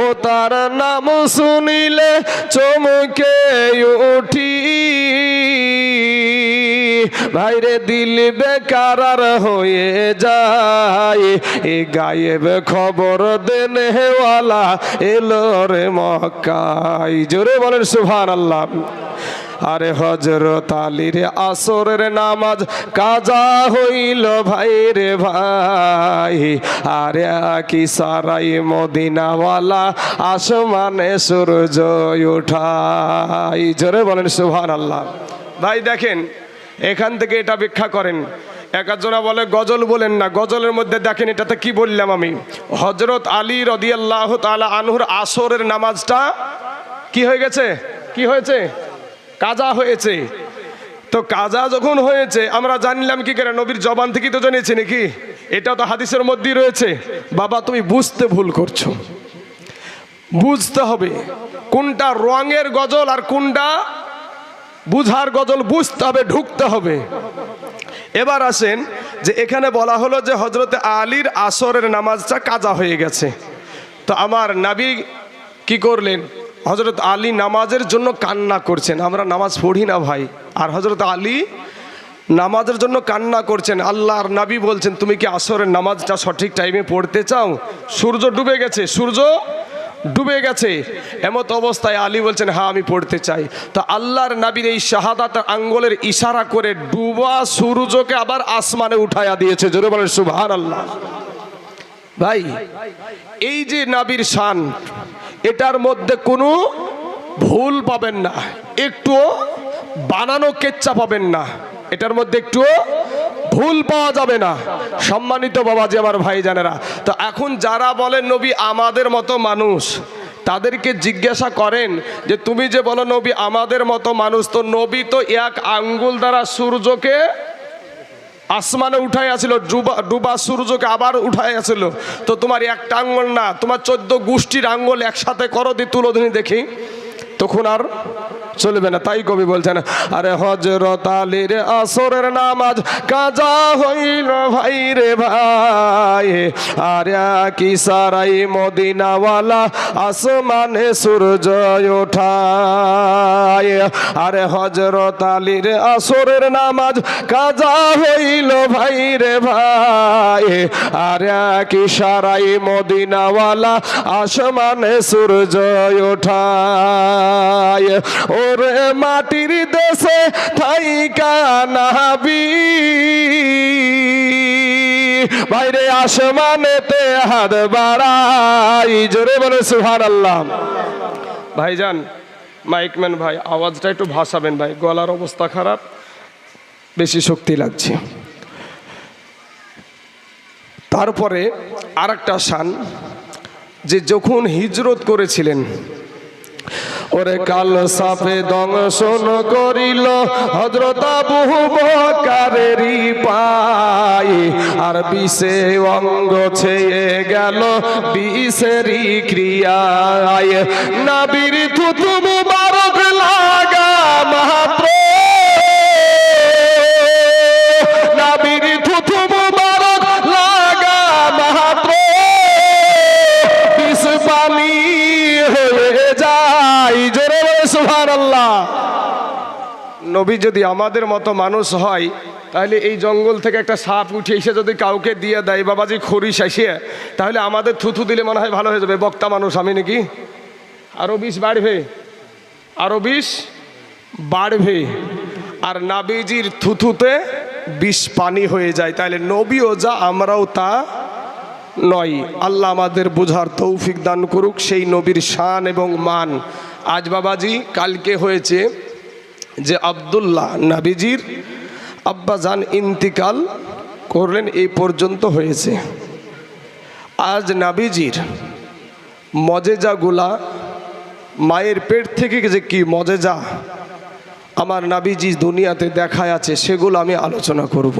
ও তার নাম শুনিলে চমকে উঠি। ভাইরে দিল বেকারার হয়ে যায়। এ গায়েব খবর দেনেওয়ালা এলো রে জোরে বলেন সুভান আল্লাহ আরে হজরত আলীর আসরের নামাজ কাজা হইল ভাই রে ভাই। আরে কি সারাই মদিনাওয়ালা আসমানে সূর্য উঠাই। জোরে বলেন সুভান আল্লাহ ভাই দেখেন, এখান থেকে এটা ব্যাখ্যা করেন। একজনা বলে, গজল বলেন না, গজলের মধ্যে দেখেন এটাতে কি বললাম আমি? হজরত আলী রদিয়াল্লাহ তালা আনহুর আসরের নামাজটা কি হয়ে গেছে? কি হয়েছে? কাজা হয়েছে। তো কাজা যখন হয়েছে, আমরা জানলাম কি করে? নবীর জবান থেকে তো জেনেছি নাকি? এটা তো হাদিসের মধ্যেই রয়েছে। বাবা, তুমি বুঝতে ভুল করছ। বুঝতে হবে কোনটা রঙের গজল আর কোনটা বুঝার গজল বুঝতে হবে, ঢুকতে হবে। এবার আসেন যে এখানে বলা হলো যে হজরতে আলীর আসরের নামাজটা কাজা হয়ে গেছে। তো আমার নাবি কি করলেন? হজরত আলী নামাজের জন্য কান্না করছেন। আমরা নামাজ পড়ি না ভাই। আর হজরত আলী নামাজের জন্য কান্না করছেন। আল্লাহর নাবি বলছেন, তুমি কি আসরের নামাজটা সঠিক টাইমে পড়তে চাও? সূর্য ডুবে গেছে। সূর্য ডুবে গেছে। এমত অবস্থায় আলী বলছেন হ্যাঁ আমি পড়তে চাই। তো আল্লাহর নাবির এই শাহাদাত আঙ্গলের ইশারা করে ডুবা সূর্যকে আবার আসমানে উঠায়া দিয়েছে। জোরে বলেন সুবহান আল্লাহ ভাই, এই যে নাবির শান এটার মধ্যে কোনো ভুল পাবেন না। একটুও বানানো কেচ্চা পাবেন না। এটার মধ্যে একটুও ভুল পাওয়া যাবে না। সম্মানিত বাবাজি, আমার ভাই জানেরা তো এখন যারা বলেন নবী আমাদের মতো মানুষ, তাদেরকে জিজ্ঞাসা করেন যে, তুমি যে বলো, নবী আমাদের মতো মানুষ, তো নবী তো এক আঙ্গুল দ্বারা সূর্যকে আসমানে উঠাই আছিল ডুবা ডুবা সূর্যকে আবার উঠাই আছিল তো তোমার একটা আঙ্গল না, তোমার চোদ্দ গোষ্ঠীর আঙ্গল একসাথে করো দি তুলো দিনি দেখি। তখন আর চলবে না, তাই কবি বলছেন, আরে হজরত আলীর আসরের নামাজ কাজা হইল ভাই রে ভাই। আরে কি সারাই মদিনাওয়ালা আসমানে সূর্য ওঠায়। আরে হজরত আলীর আসরের নামাজ কাজা হইল ভাই রে ভাই। আরে কি সারাই মদিনাওয়ালা আসমানে সূর্য ওঠায়। ওরে মাটির দেশে থাইকা নাবি। বাইরে আসমানেতে হাত বাড়াই। জোরে বলে সুহান আল্লাহ ভাইজান মাইকম্যান ভাই, আওয়াজটা একটু ভাসাবেন ভাই। গলার অবস্থা খারাপ, বেশি শক্তি লাগছে। তারপরে আর একটা শান, যে যখন হিজরত করেছিলেন ওরে কাল সাপে দংশন করিল হজরতা বহু বকারেরই পাই আর বিষে অঙ্গ ছেয়ে গেল, বিষেরই ক্রিয়ায়। নাবির থুতু নবী যদি আমাদের মতো মানুষ হয়, তাহলে এই জঙ্গল থেকে একটা সাপ উঠে এসে যদি কাউকে দিয়ে দেয়, বাবাজি খরিস এসে তাহলে আমাদের থুথু দিলে মনে হয় ভালো হয়ে যাবে। বক্তা মানুষ আমি নাকি? আরও বিষ বাড়বে। আরও বিষ বাড়বে। আর নাবিজির থুথুতে বিষ পানি হয়ে যায়। তাহলে নবীও যা, আমরাও তা নয়। আল্লাহ আমাদের বোঝার তৌফিক দান করুক। সেই নবীর শান এবং মান। আজ বাবাজি কালকে হয়েছে যে আবদুল্লাহ নাবিজির আব্বা জান ইন্তিকাল করলেন এই পর্যন্ত হয়েছে। আজ নাবিজির মজেজাগুলা মায়ের পেট থেকে যে কি মজেজা আমার নাবিজি দুনিয়াতে দেখায় আছে, সেগুলো আমি আলোচনা করব।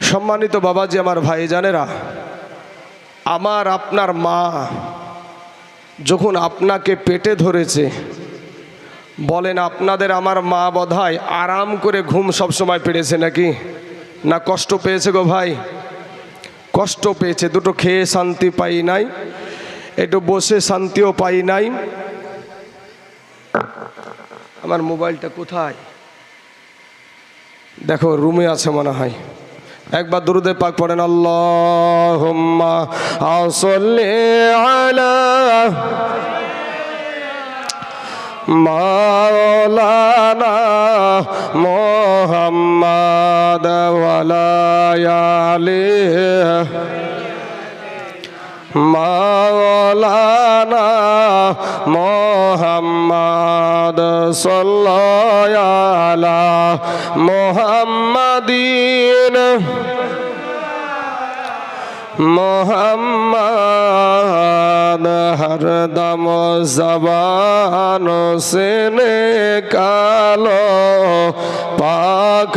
সম্মানিত বাবাজি, আমার ভাই জানেরা আমার আপনার মা যখন আপনাকে পেটে ধরেছে বলেন, আপনাদের আমার মা বোধহয় আরাম করে ঘুম সব সময় পেরেছে নাকি? না কষ্ট পেয়েছে গো ভাই? কষ্ট পেয়েছে, দুটো খেয়ে শান্তি পাই নাই, একটু বসে শান্তিও পাই নাই। আমার মোবাইলটা কোথায়? দেখো, রুমে আছে মনে হয়। একবার দুরুদে পাক পড়েন আল্লাহ আসলে আলা মাওলানা মোহাম্মদ ওয়ালায়ালি মাওলানা মোহাম্মদ সাল্লাল্লাহু মোহাম্মদিন। মোহাম্মদ হরদম জবান সেনে কালো পাক।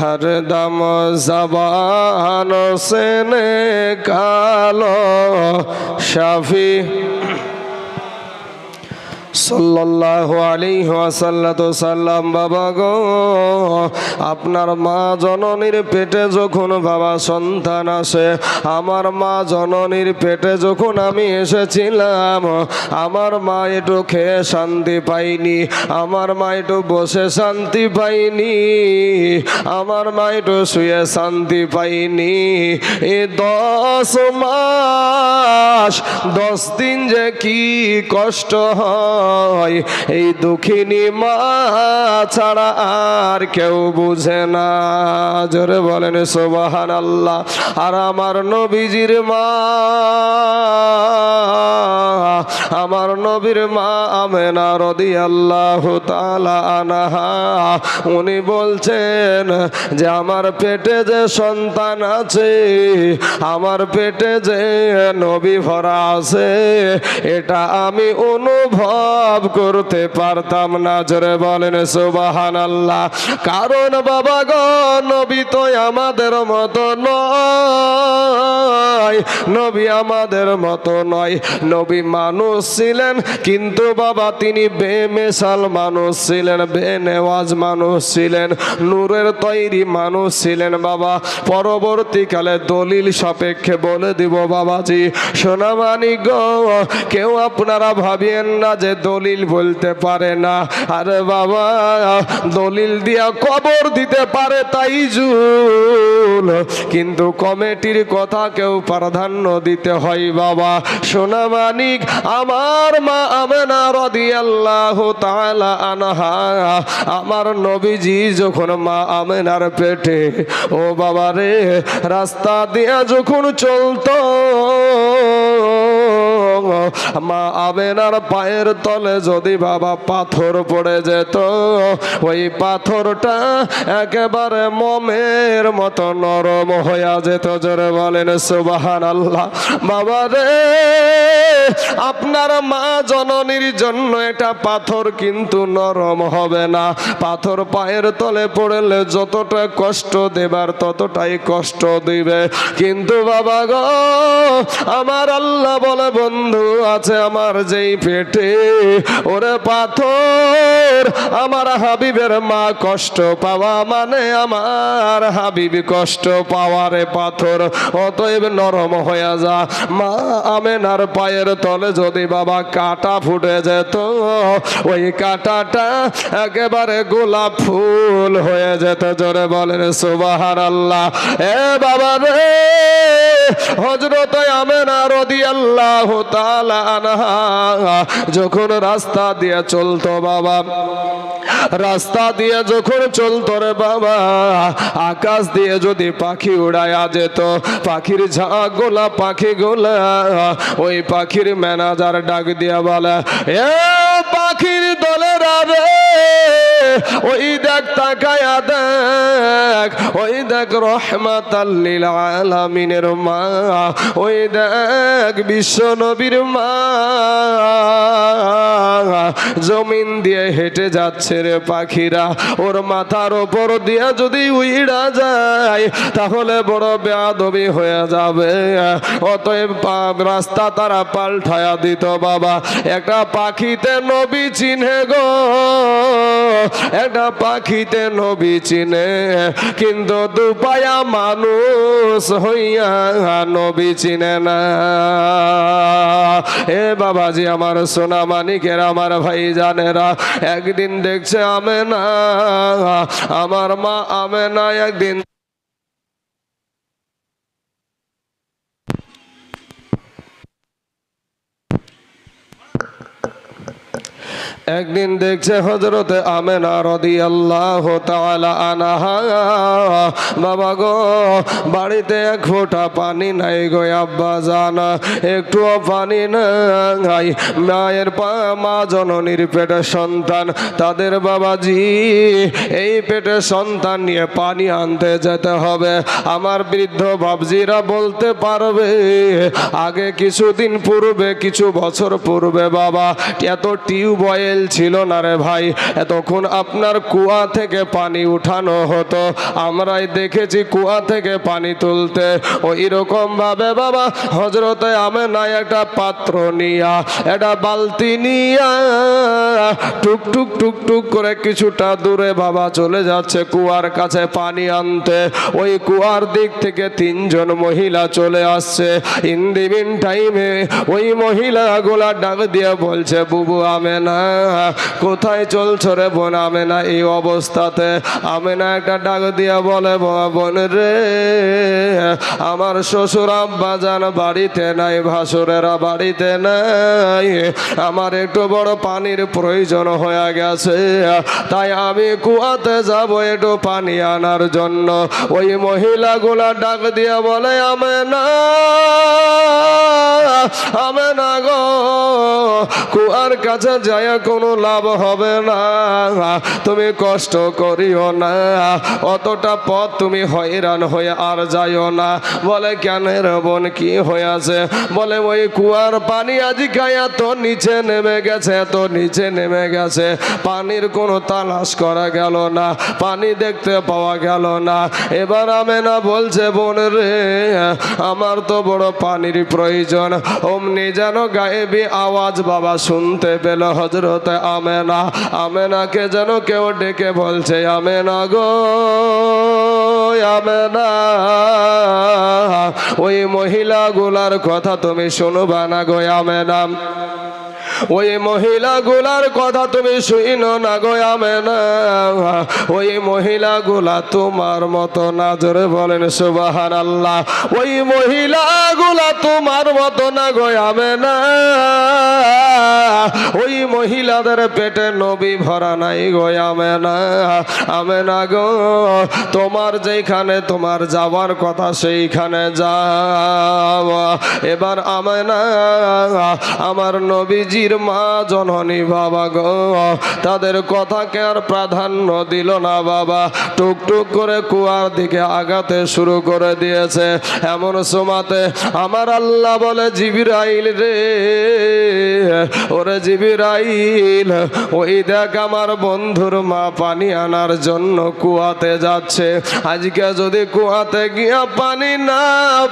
হরদম জবান সেনে কালো শফি সাল্লাল্লাহু আলাইহি ওয়াসাল্লাতু সাল্লাম বাবা গো, আপনার মা জননীর পেটে যখন বাবা সন্তান আসে, আমার মা জননীর পেটে যখন আমি এসেছিলাম, আমার মা একটু খেয়ে শান্তি পাইনি আমার মা একটু বসে শান্তি পাইনি আমার মা একটু শুয়ে শান্তি পাইনি এ দশ মাস, দশ দিন যে কি কষ্ট হয় এই দুঃখিনী মা ছাড়া আর কেউ বুঝে না। জোরে বলেন সোবাহান আল্লাহ আর আমার নবীজির মা, আমার নবীর মা আমেনা রদি আল্লাহ আনাহা, উনি বলছেন যে, আমার পেটে যে সন্তান আছে, আমার পেটে যে নবী ভরা আছে, এটা আমি অনুভব করতে পারতাম না। জোরে বলেন সুবাহান আল্লাহ কারণ বাবা গো তো আমাদের মতো নয়। নবী আমাদের মতো নয়। নবী মানুষ ছিলেন, কিন্তু বাবা তিনি বেমেশাল মানুষ ছিলেন, বেনেওয়াজ মানুষ ছিলেন, নূরের তৈরি মানুষ ছিলেন বাবা। পরবর্তীকালে দলিল সাপেক্ষে বলে দিব, বাবাজি সোনামানি গো কেউ আপনারা ভাবিয়েন না যে দলিল বলতে পারে না। আরে বাবা, দলিল দিয়া কবর দিতে পারে তাই জুল। কিন্তু কমিটির কথা কেউ প্রাধান্য দিতে হয় বাবা। সোনা মানিক, আমার মা আমেনা রদি আল্লাহ আনহা, আমার নবীজি যখন মা আমেনার পেটে, ও বাবা রে রাস্তা দিয়া যখন চলতো মা আবেনার পায়ের তলে যদি বাবা পাথর পড়ে যেত, ওই পাথরটা একেবারে মমের মতো নরম হইয়া যেত। জোরে বলেন সুবাহান আল্লাহ বাবা রে, আপনার মা জননীর জন্য এটা পাথর কিন্তু নরম হবে না। পাথর পায়ের তলে পড়লে যতটা কষ্ট দেবার ততটাই কষ্ট দিবে। কিন্তু বাবা গো, আমার আল্লাহ বলে, বন্ধু আছে আমার যেই পেটে, ওরে পাথর, আমার হাবিবের মা কষ্ট পাওয়া মানে আমার হাবিব কষ্ট পাওয়ারে পাথর। অতএব নরম হয়ে যা। মা আমেনার পায়ের তলে যদি বাবা কাটা ফুটে যেত, ওই কাটাটা একেবারে গোলাপ ফুল হয়ে যেত। জোরে বলেন সুবাহার আল্লাহ এ বাবা রে হজরত আমেনা রদি আল্লাহ যখন রাস্তা দিয়ে চলতো বাবা, রাস্তা দিয়ে যখন চলতো রে বাবা, আকাশ দিয়ে যদি পাখি উড়াইয়া যেত, পাখির ঝাঁক গোলা পাখি গোলা ওই পাখির ম্যানেজার ডাক দিয়া বলে, এ পাখির দলের রে, ওই দেখ তাকায়া দেখ, ওই দেখ রহমাতাল্লিল আলামিনের মা, ওই দেখ বিশ্ব নবীর মা। জমিন দিয়ে হেঁটে যাচ্ছে রে পাখিরা। ওর মাথার ওপর দিয়া যদি উইড়া যায়, তাহলে বড় বেয়াদবি হয়ে যাবে। অতএব রাস্তা তারা পাল্টায়া দিত বাবা। একটা পাখিতে নবী চিনে গো। একটা পাখিতে নবী চিনে, কিন্তু দুপায়া মানুষ হইয়া নবী চিনে না। এ বাবাজি, আমার সোনা মানিকের, আমার ভাই জানেরা একদিন দেখছে আমেনা, আমার মা আমেনা, একদিন একদিন দেখছে হজরতে আমেনা রদি আল্লাহ আনাহা। বাবা গো, বাড়িতে এক ফোঁটা পানি নাই গো আব্বা জানা। একটুও পানি নাই। মায়ের পা, মা জননীর পেটে সন্তান, তাদের বাবাজি, এই পেটে সন্তান নিয়ে পানি আনতে যেতে হবে। আমার বৃদ্ধ বাবজিরা বলতে পারবে, আগে কিছুদিন পূর্বে, কিছু বছর পূর্বে বাবা, এত টিউবওয়েল ছিল না রে ভাই। তখন আপনার কুয়া থেকে পানি উঠানো হতো। আমরাই দেখেছি কুয়া থেকে পানি তুলতে। রকম ভাবে বাবা হজরতে আমে নাই একটা পাত্র নিয়া, একটা বালতি নিয়া, টুক টুক টুক টুক করে কিছুটা দূরে বাবা চলে যাচ্ছে কুয়ার কাছে পানি আনতে। ওই কুয়ার দিক থেকে তিনজন মহিলা চলে আসছে। ইন টাইমে ওই মহিলাগুলা ডাক দিয়ে বলছে, বুবু আমে না কোথায় চলছ রে বোন? আমে না এই অবস্থাতে। আমে না একটা ডাক দিয়া বলে, বোন রে, আমার শ্বশুর আব্বা যান বাড়িতে নাই, ভাসুরেরা বাড়িতে নাই। আমার একটু বড় পানির প্রয়োজন হয়ে গেছে, তাই আমি কুয়াতে যাব একটু পানি আনার জন্য। ওই মহিলাগুলা ডাক দিয়ে বলে আমে না আমে না গো, কুয়ার কাছে যায় কোনো লাভ হবে না। তুমি কষ্ট করিও না। অতটা পথ তুমি হয়রান হয়ে আর যাইও না। বলে কেন বোন কি হয়েছে বলে, ওই কুয়ার পানি আজ গায়া তো নিচে নেমে গেছে তো নিচে নেমে গেছে। পানির কোনো তালাশ করা গেল না, পানি দেখতে পাওয়া গেল না। এবার আমি না বলছে, বোন রে, আমার তো বড় পানির প্রয়োজন। অমনি যেন গায়েবি আওয়াজ বাবা শুনতে পেল হজরত আমেনা, আমেনাকে যেন কেউ ডেকে বলছে, আমেনা গো, আমেনা, ওই মহিলাগুলার কথা তুমি শুনবা না গো, আমেনা। ওই মহিলাগুলার কথা তুমি শুইনো না গো আমেনা ওই মহিলাগুলা তোমার মতো না, জোরে বলেন সুবাহান আল্লাহ ওই মহিলাগুলা তোমার মতো না গো আমেনা ওই মহিলাদের পেটে নবী ভরা নাই গো আমেনা আমেনা গো, তোমার যেখানে তোমার যাওয়ার কথা সেইখানে যাও। এবার আমেনা আমার নবীজির মা জননী বাবা গো, তাদের কথাকে আর প্রাধান্য দিল না বাবা। টুক টুক করে কুয়ার দিকে আগাতে শুরু করে দিয়েছে। এমন সময়তে আমার আল্লাহ বলে, জিবিরাইল রে, ওরে জিবিরাইল, ওই দেখ আমার বন্ধুর মা পানি আনার জন্য কুয়াতে যাচ্ছে। আজকে যদি কুয়াতে গিয়া পানি না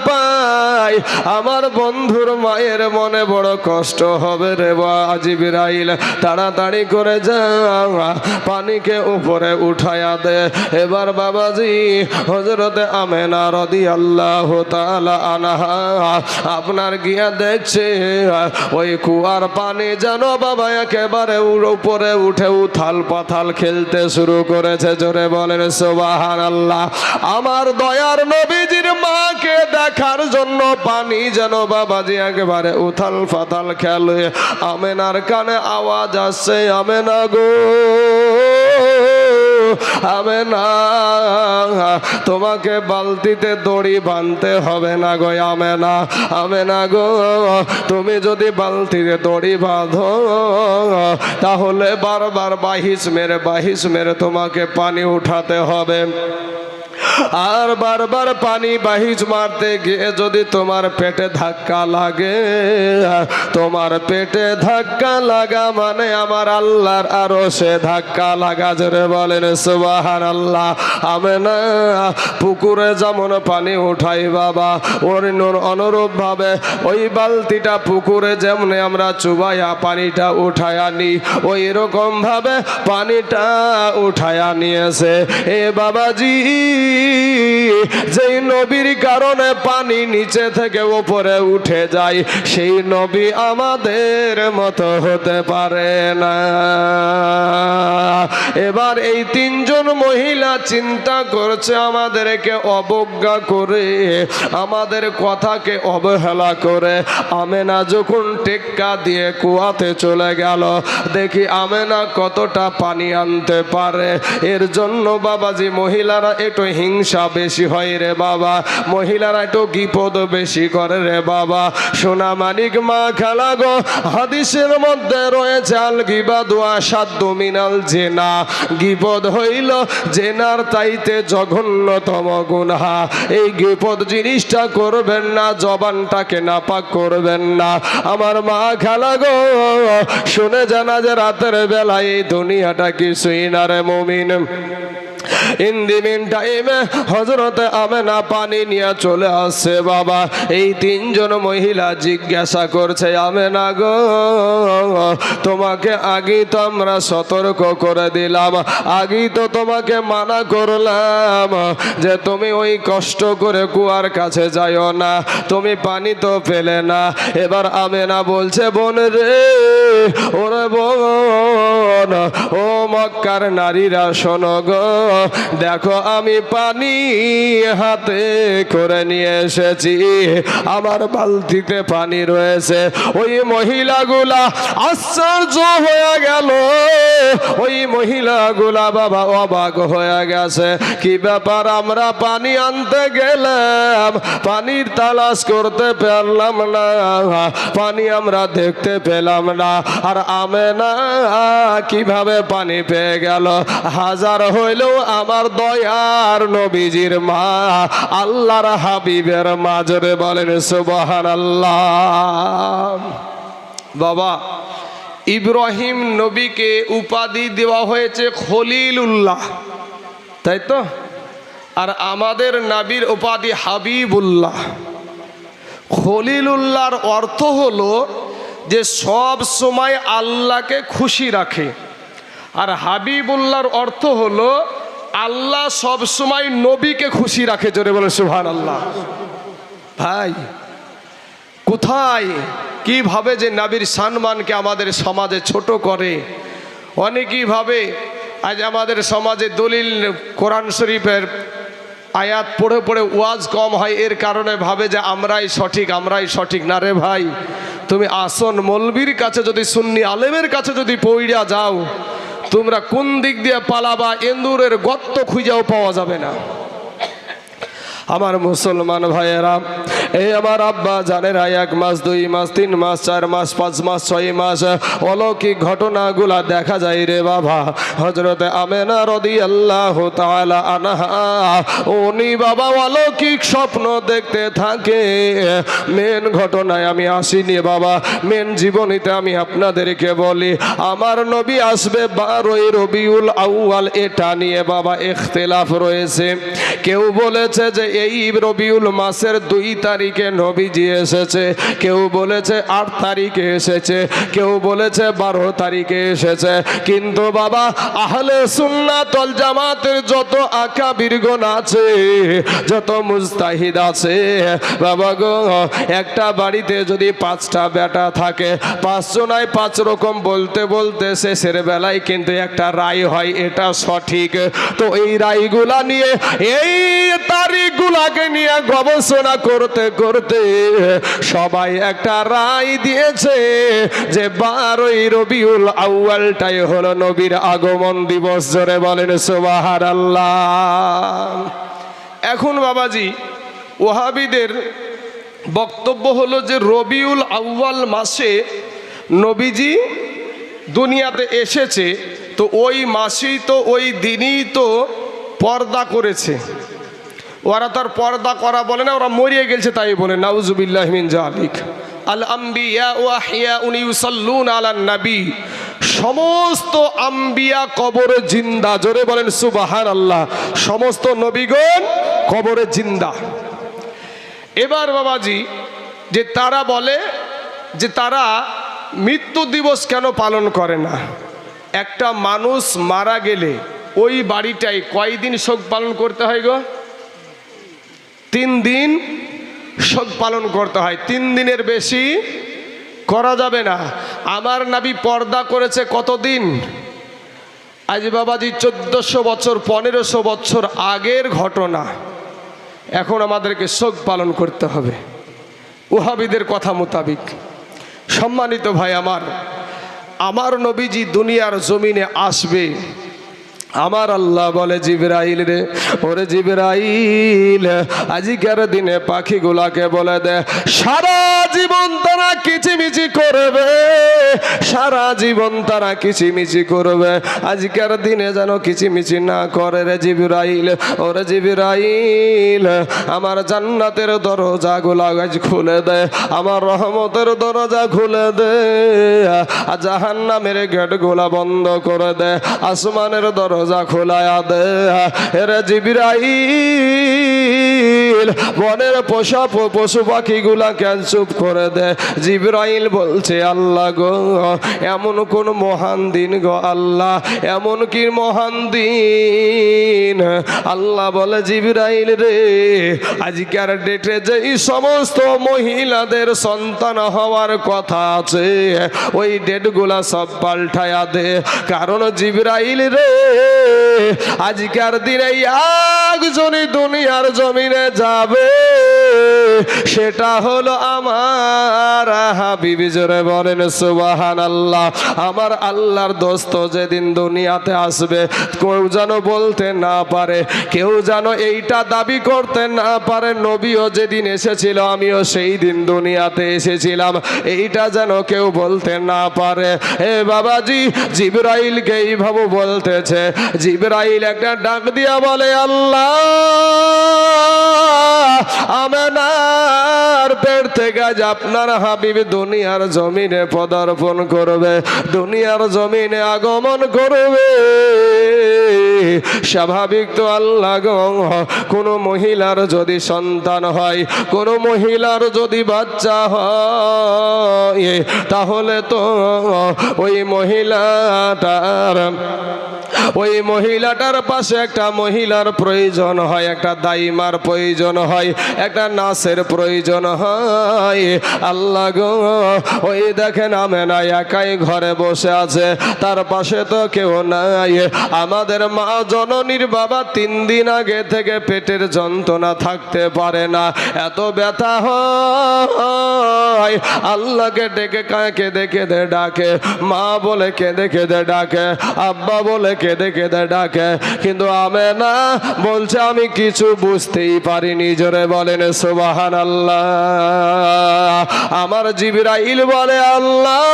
পাই আমার বন্ধুর মায়ের মনে বড় কষ্ট হবে রে তাড়াতাড়ি করে যা পানিকে উপরে উঠায়া দে। এবার বাবাজি হজরতে আমেনা রদি আল্লাহ আনাহা, আপনার গিয়া দেখছে, ওই কুয়ার পানি যেন বাবা একেবারে উপরে উঠে উথাল পাথাল খেলতে শুরু করেছে। জোরে বলেন সোবাহান আল্লাহ আমার দয়ার নবীজির মাকে দেখার জন্য পানি যেন বাবাজি একেবারে উথাল পাথাল খেলে। আমেনার কানে আওয়াজ আসছে আমেনা গো। আমেনা, তোমাকে বালতিতে দড়ি বাঁধতে হবে না গো, আমেনা আমেনা গো। তুমি যদি বালতিতে দড়ি বাঁধো, তাহলে বারবার বাহিস মেরে বাহিস মেরে তোমাকে পানি উঠাতে হবে। আর বারবার পানি বাহিজ মারতে গিয়ে যদি তোমার পেটে ধাক্কা লাগে, তোমার পেটে ধাক্কা লাগা মানে আমার আল্লাহর আরও সে ধাক্কা লাগা। জোরে বলেন সুবাহান আল্লাহ আমি না পুকুরে যেমন পানি উঠাই বাবা ওর অনুরূপ ভাবে ওই বালতিটা পুকুরে যেমন আমরা চুবাইয়া পানিটা উঠায়া নি ওই রকম ভাবে পানিটা উঠায়া নিয়েছে। এ বাবাজি যেই নবীর কারণে পানি নিচে থেকে উপরে উঠে যায়, সেই নবী আমাদের মতো হতে পারে না। এবার এই তিনজন মহিলা চিন্তা করছে আমাদেরকে অবজ্ঞা করে, আমাদের কথাকে অবহেলা করে। আমেনা যখন টেক্কা দিয়ে কুয়াতে চলে গেল, দেখি আমেনা কতটা পানি আনতে পারে। এর জন্য বাবাজি মহিলারা একটু হিংসা বেশি হয় রে বাবা। মহিলারা একটু বিপদ বেশি করে রে বাবা। সোনা মানিক মা, খেলা গো। হাদিসের মধ্যে রয়েছে, আল গিবা দোয়া সাধ্য মিনাল জেনা। গিপদ হইল জেনার তাইতে জঘন্যতম গুনহা। এই গিপদ জিনিসটা করবেন না, জবানটাকে নাপাক করবেন না। আমার মা, খেলা গো। শুনে জানা যে রাতের বেলায় এই দুনিয়াটা কিছুই না রে মমিন। ইন দি মিন টাইমে হজরতে আমেনা পানি নিয়ে চলে আসছে বাবা। এই তিনজন মহিলা জিজ্ঞাসা করছে, আমেনা গো, তোমাকে আগেই তো আমরা সতর্ক করে দিলাম, আগেই তো তোমাকে মানা করলাম যে তুমি ওই কষ্ট করে কুয়ার কাছে যাইও না, তুমি পানি তো পেলে না। এবার আমেনা বলছে, বোন রে, ওরে বোন ও মক্কার নারীরা শোনো গো। দেখো, আমি পানি হাতে করে নিয়ে এসেছি। আমার বালতিতে পানি রয়েছে। ওই মহিলাগুলা আশ্চর্য হয়ে গেল। ওই মহিলাগুলা বাবা অবাক হয়ে গেছে। কি ব্যাপার, আমরা পানি আনতে গেলাম। পানির তালাশ করতে পারলাম না। পানি আমরা দেখতে পেলাম না। আর আমে না কীভাবে পানি পেয়ে গেল? হাজার হইলেও আমার দয়ার নবীজির মা আল্লাহর হাবিবের মাজরে বলেন সুবহান আল্লাহ বাবা, ইব্রাহিম নবীকে উপাধি দেওয়া হয়েছে খলিল উল্লাহ তাই তো? আর আমাদের নাবির উপাধি হাবিবুল্লাহ। খলিলুল্লাহর অর্থ হলো যে সব সময় আল্লাহকে খুশি রাখে। আর হাবিবুল্লাহর অর্থ হলো, আল্লাহ সব সময় নবীকে খুশি রাখে, জোরে বলে সুহান আল্লাহ ভাই, কোথায়, কীভাবে যে নাবির সম্মানকে আমাদের সমাজে ছোট করে, অনেকই ভাবে, আজ আমাদের সমাজে দলিল, কোরআন শরীফের আয়াত পড়ে পড়ে ওয়াজ কম হয়, এর কারণে ভাবে যে আমরাই সঠিক আমরাই সঠিক। না রে ভাই, তুমি আসন মলবির কাছে যদি সুন্নি আলেমের কাছে যদি পইড়া যাও তোমরা কোন দিক দিয়ে পালাবা এন্দুরের গর্ত খুঁজেও পাওয়া যাবে না। আমার মুসলমান ভাইয়েরা এই আমার আব্বা জানেরা এক মাস, দুই মাস, তিন মাস, চার মাস, পাঁচ মাস, ছয় মাস, অলৌকিক ঘটনাগুলা দেখা যায় রে বাবা। হজরতে আমেনা রদি আল্লাহ আনাহা, উনি বাবা অলৌকিক স্বপ্ন দেখতে থাকে। মেন ঘটনায় আমি আসিনি বাবা, মেন জীবনীতে আমি আপনাদেরকে বলি, আমার নবী আসবে বারোই রবিউল আউয়াল, এটা নিয়ে বাবা ইখতিলাফ রয়েছে। কেউ বলেছে যে এই রবিউল মাসের দুই তারিখে নবীজি এসেছে, কেউ বলেছে আট তারিখে এসেছে, কেউ বলেছে বারো তারিখে এসেছে। কিন্তু বাবা, আহলে সুন্নাতল জামাতের যত আকা বীরগণ আছে, যত মুস্তাহিদ আছে, বাবা গো, একটা বাড়িতে যদি পাঁচটা বেটা থাকে পাঁচজনায় পাঁচ রকম বলতে বলতে শেষের বেলায় কিন্তু একটা রায় হয়, এটা সঠিক। তো এই রায়গুলা নিয়ে, এই তারিখগুলাকে নিয়ে গবেষণা করতে করতে। সবাই একটা রায় দিয়েছে যে বারোই রবিউল আউয়ালটাই হলো নবীর আগমন দিবস। জোরে বলেন সুবাহার এখন বাবাজি, ওহাবিদের বক্তব্য হলো যে রবিউল আউয়াল মাসে নবীজি দুনিয়াতে এসেছে, তো ওই মাসেই তো, ওই দিনই তো পর্দা করেছে। ওরা তার পর্দা করা বলে না, ওরা মরিয়ে গেছে তাই বলে, নাউজুবিল্লাহ মিন জালিক আল আম্বিয়া ও আহিয়া উনি ইউসাল্লুন আলান নবী। সমস্ত আম্বিয়া কবরে জিন্দা, জোরে বলেন সুবাহান আল্লাহ সমস্ত নবীগণ কবরে জিন্দা। এবার বাবাজি, যে তারা বলে যে তারা মৃত্যু দিবস কেন পালন করে না? একটা মানুষ মারা গেলে ওই বাড়িটায় কয়দিন শোক পালন করতে হয় গো? তিন দিন শোক পালন করতে হয়। তিন দিনের বেশি করা যাবে না। আমার নাবি পর্দা করেছে কতদিন? আজ বাবাজি চোদ্দশো বছর, পনেরোশো বছর আগের ঘটনা। এখন আমাদেরকে শোক পালন করতে হবে। উহাবিদের কথা মোতাবিক। সম্মানিত ভাই আমার আমার নবীজি দুনিয়ার জমিনে আসবে। আমার আল্লাহ বলে জিবরাইল রে ওরে জিবরাইল আজিকার দিনে পাখিগুলাকে বলে দে সারা জীবন তারা কিচিমিচি করবে। সারা জীবন তারা কিচিমিচি করবে। আজকের দিনে যেন কিচিমিচি না করে রে জিবরাইল। ওরে জিবরাইল, আমার জান্নাতের দরজা গুলা আজ খুলে দে। আমার রহমতের দরজা খুলে দে। আর জাহান্নামের গেটগুলা বন্ধ করে দে। আসমানের দরজা খোলায়া দে। এরে জিবরাইল বনের পোষা পশু পাখিগুলা কেন চুপ করে দে? জিবরাইল বলছে, আল্লাহ গো, এমন কোন মহান দিন গো, আল্লাহ, এমন কি মহান দিন? আল্লাহ বলে, জিবরাইল রে, আজকের ডেটে যে এই সমস্ত মহিলাদের সন্তান হওয়ার কথা আছে, ওই ডেটগুলা সব পাল্টায়া দে। কারণ জিবরাইল রে, আজকের দিনে একজনই দুনিয়ার জমিনে যাবে সেটা হলো আমার। হাবিবি জোরে বলেন সুবাহান আল্লাহ আমার আল্লাহর দোস্ত যেদিন দুনিয়াতে আসবে, কেউ যেন বলতে না পারে, কেউ যেন এইটা দাবি করতে না পারে, নবীও যেদিন এসেছিল, আমিও সেই দিন দুনিয়াতে এসেছিলাম। এইটা যেন কেউ বলতে না পারে। হে বাবাজি, জিবরাইলকে এইভাবে বলতেছে। জিবরাইল একটা ডাক দিয়া বলে, আল্লাহ আমেনার পেট থেকে আজ আপনার হাবিব দুনিয়ার জমিনে পদার্পণ করবে, দুনিয়ার জমিনে আগমন করবে। স্বাভাবিক তো আল্লাহ কোন মহিলার যদি সন্তান হয়, কোন মহিলার যদি বাচ্চা হয়, তাহলে তো ওই মহিলাটার ওই মহিলাটার পাশে একটা মহিলার প্রয়োজন হয়, একটা দাইমার প্রয়োজন হয়, একটা নাসের প্রয়োজন হয়। আল্লাহ গো, ওই দেখেন আমেনা একাই ঘরে বসে আছে, তার পাশে তো কেউ নাই। আমাদের মা জননীর বাবা তিন দিন আগে থেকে পেটের যন্ত্রণা থাকতে পারে না, এত ব্যথা হয়। আল্লাহকে ডেকে কাকে দেখে দে, ডাকে। মা বলে, কেঁদে কেঁদে, ডাকে। আব্বা বলে কেঁদে কেঁদে ডাকে। কিন্তু আমে না বলছে, আমি কিছু বুঝতেই পারিনি। জোরে বলেন সুবাহান আল্লাহ আমার জিবরাইল বলে, আল্লাহ!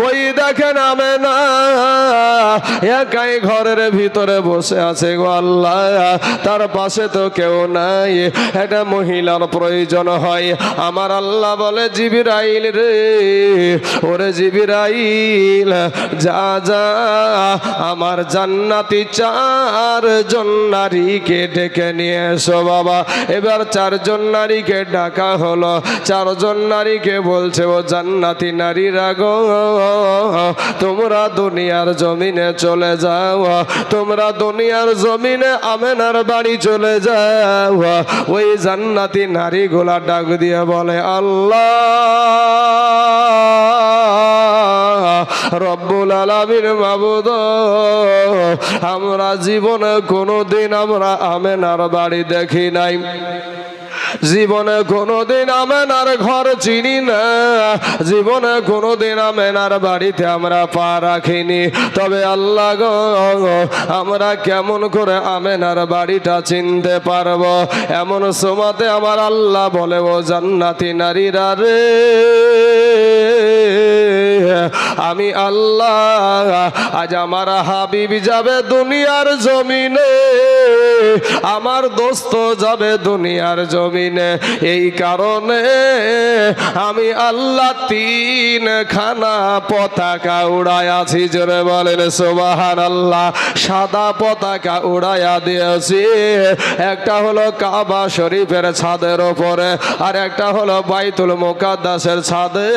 ওই দেখেন আমে না একাই ঘরের ভিতরে বসে আছে গো আল্লাহ। তার পাশে তো কেউ নাই, একটা মহিলার প্রয়োজন হয়। আমার আল্লাহ বলে, জিবিরাইল রে, ওরে জিবিরাইল, যা যা আমার জান্নাতি চারজন নারীকে ডেকে নিয়ে এসো বাবা। এবার চারজন নারীকে ডাকা হলো। চারজন নারীকে বলছে, ও জান্নাতি নারীরা গো, তোমরা দুনিয়ার জমিনে চলে যাও, তোমরা দুনিয়ার জমিনে আমেনার বাড়ি চলে যাও। ওই জান্নাতি নারীগুলা ডাক দিয়ে বলে, আল্লাহ রব্বুল আলামিন মাবুদ। আমরা জীবনে কোনোদিন আমরা আমেনার বাড়ি দেখি নাই। জীবনে কোনোদিন আমেনার ঘর চিনি না। জীবনে কোনোদিন আমেনার বাড়িতে আমরা পা রাখিনি। তবে আল্লাহ আমরা কেমন করে আমেনার বাড়িটা চিনতে পারব? এমন সময়তে আমার আল্লাহ বলে, ও জান্নাতি নারীরা রে, আমি আল্লাহ, আজ আমার হাবিব যাবে দুনিয়ার জমিনে। আমার দোস্ত যাবে দুনিয়ার জমিনে। এই কারণে আমি আল্লাহ তিন খানা পতাকা উড়াই আছি, জোরে বলেন সোবাহান আল্লাহ সাদা পতাকা উড়াইয়া দিয়েছি। একটা হলো কাবা শরীফের ছাদের ওপরে আর একটা হলো বাইতুল মুকাদ্দাসের ছাদে,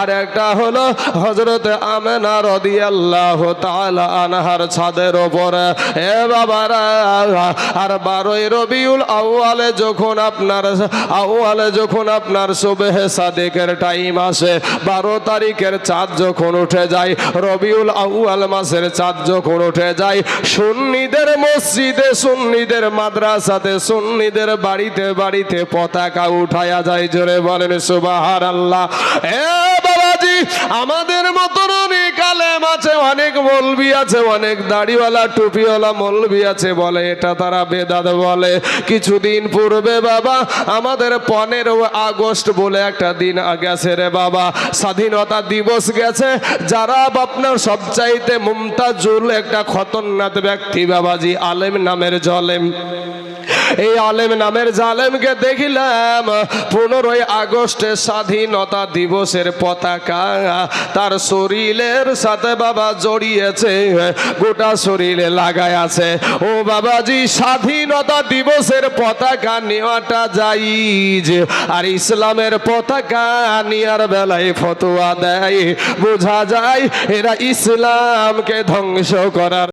আর একটা হলো হজরত আমেনা রদিয়াল্লাহ তাআলা আনহার ছাদের ওপরে এ বাবারা, আর বারোই রবিউল আউয়ালে যখন আপনার আউয়ালে যখন আপনার সুবেহে সাদেকের টাইম আসে, বারো তারিখের চাঁদ যখন উঠে যায়, রবিউল আউয়াল মাসের চাঁদ যখন উঠে যায়, সুন্নিদের মসজিদে, সুন্নিদের মাদ্রাসাতে, সুন্নিদের বাড়িতে বাড়িতে পতাকা উঠায়া যায়, জোরে বলেন সুবাহার আল্লাহ এ বাবাজি, আমাদের মতন অনেক আছে, অনেক মলবি আছে, অনেক দাড়িওয়ালা, টুপিওয়ালা মলবি আছে, বলে, এটা তারা বেদাত বলে। কিছুদিন পূর্বে বাবা, আমাদের পনেরো আগস্ট বলে একটা দিন গেছে রে বাবা। স্বাধীনতা দিবস গেছে, যারা আপনার সবচাইতে মুমতাজুল একটা খতরনাক ব্যক্তি, বাবাজি, আলেম নামের জলেম। এই আলেম নামের জালেমকে দেখিলাম। পনেরোই আগস্টে স্বাধীনতা দিবসের পতাকা। তার শরীরের সাথে বাবা জড়িয়েছে, গোটা শরীরে লাগায় আছে। ও বাবাজি, স্বাধীনতা দিবসের পতাকা নেওয়াটা যাইজ আর ইসলামের পতাকা নেওয়ার বেলায় ফতোয়া দেয়। বোঝা যায়, এরা ইসলামকে ধ্বংস করার